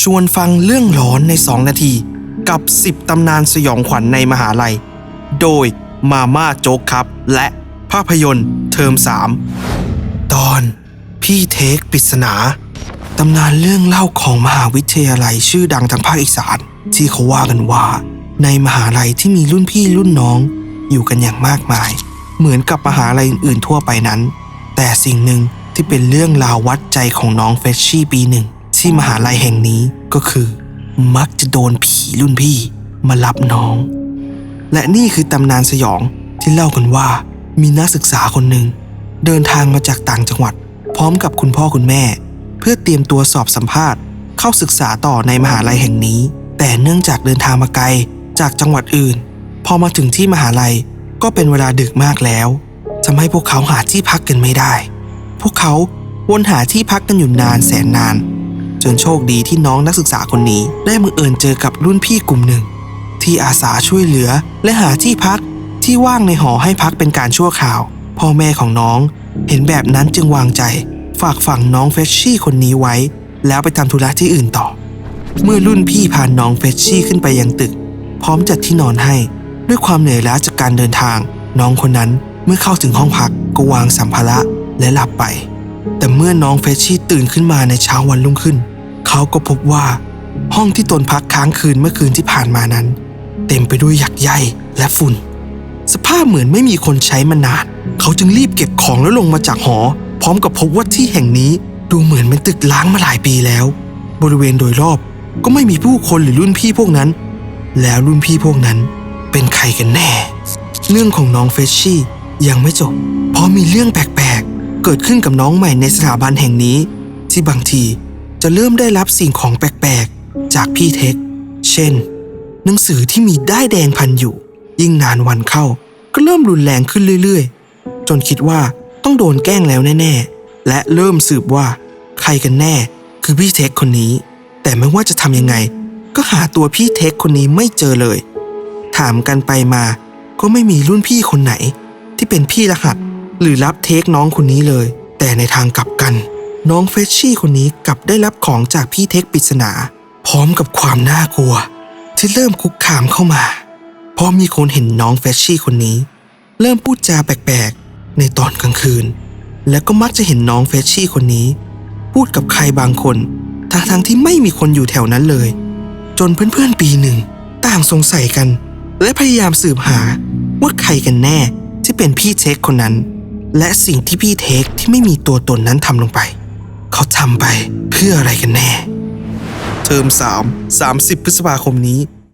ชวนฟังเรื่องหลอนใน 2 นาที กับ 10 ตำนานสยองขวัญในมหาลัย โดยมาม่าโจ๊กครับ และภาพยนตร์เทอม 3 ตอนพี่เทคปริศนา ตำนานเรื่องเล่าของมหาวิทยาลัยชื่อดังทางภาคอีสานที่เขาว่ากันว่า ในมหาลัยที่มีรุ่นพี่รุ่นน้องอยู่กันอย่างมากมาย เหมือนกับมหาลัยอื่นๆทั่วไปนั้น แต่สิ่งหนึ่งที่เป็นเรื่องราววัดใจของน้องเฟชชี่ปีหนึ่ง ที่มหาลัยแห่งนี้ก็คือ มักจะโดนผีรุ่นพี่มารับน้อง และนี่คือตำนานสยองที่เล่ากันว่ามีนักศึกษาคนหนึ่ง เดินทางมาจากต่างจังหวัด พร้อมกับคุณพ่อคุณแม่ เพื่อเตรียมตัวสอบสัมภาษณ์ เข้าศึกษาต่อในมหาลัยแห่งนี้ แต่เนื่องจากเดินทางมาไกลจากจังหวัดอื่น พอมาถึงที่มหาลัยก็เป็นเวลาดึกมากแล้วทำให้พวกเขาหาที่พักกันไม่ได้ พวกเขาวนหาที่พักกันอยู่นานแสนนาน จนโชคดีที่น้องนักศึกษาคนนี้ ได้บังเอิญเจอกับรุ่นพี่กลุ่มหนึ่ง ที่อาสาช่วยเหลือและหาที่พักที่ว่างในหอให้พักเป็นการชั่วคราว พ่อแม่ของน้อง เห็นแบบนั้นจึงวางใจ ฝากฝังน้องเฟชชี่คนนี้ไว้ แล้วไปทำธุระที่อื่นต่อ เมื่อรุ่นพี่พาน้องเฟชชี่ขึ้นไปยังตึก พร้อมจัดที่นอนให้ ด้วยความเหนื่อยล้าจากการเดินทาง น้องคนนั้นเมื่อเข้าถึงห้องพักก็วางสัมภาระและหลับไป แต่เมื่อน้องเฟชชี่ตื่นขึ้นมาในเช้าวันรุ่งขึ้น เขาก็พบว่า ห้องที่ตนพักค้างคืนเมื่อคืนที่ผ่านมานั้น เต็มไปด้วยหยักใยและฝุ่น สภาพเหมือนไม่มีคนใช้มานาน เขาจึงรีบเก็บของแล้วลงมาจากหอ พร้อมกับพบว่าที่แห่งนี้ดูเหมือนเป็นตึกล้างมาหลายปีแล้ว บริเวณโดยรอบก็ไม่มีผู้คนหรือรุ่นพี่พวกนั้น แล้วรุ่นพี่พวกนั้นเป็นใครกันแน่ เรื่องของน้องเฟชชี่ยังไม่จบ เพราะมีเรื่องแปลกๆ เกิดขึ้นกับน้องใหม่ในสถาบันแห่งนี้ ที่บางที จะเริ่มได้รับสิ่งของแปลกๆ จากพี่เทค เช่น หนังสือที่มีด้ายแดงพันอยู่ ยิ่งนานวันเข้า ก็เริ่มรุนแรงขึ้นเรื่อยๆ จนคิดว่าต้องโดนแกล้งแล้วแน่ๆ และเริ่มสืบว่า ใครกันแน่ คือพี่เทคคนนี้ แต่ไม่ว่าจะทำยังไง ก็หาตัวพี่เทคคนนี้ไม่เจอเลย ถามกันไปมาก็ไม่มีรุ่นพี่คนไหน ที่เป็นพี่รหัส หรือรับเทคน้องคนนี้เลย แต่ในทางกลับกัน น้องเฟชชี่คนนี้กลับได้รับของจากพี่เทคปริศนา พร้อมกับความน่ากลัว ที่เริ่มคุกคามเข้ามา เพราะมีคนเห็นน้องเฟชชี่คนนี้ เริ่มพูดจาแปลกๆ ในตอนกลางคืน และก็มักจะเห็นน้องเฟชชี่คนนี้ พูดกับใครบางคนทั้งๆที่ไม่มีคนอยู่แถวนั้นเลย จนเพื่อนๆปีหนึ่ง ต่างสงสัยกัน และพยายามสืบหาว่าใครกันแน่ที่เป็นพี่เทคคนนั้น และสิ่งที่พี่เทคที่ไม่มีตัวตนนั้นทำลงไป เขาทำไปเพื่ออะไรกันแน่ เทอม3 30 พฤษภาคมนี้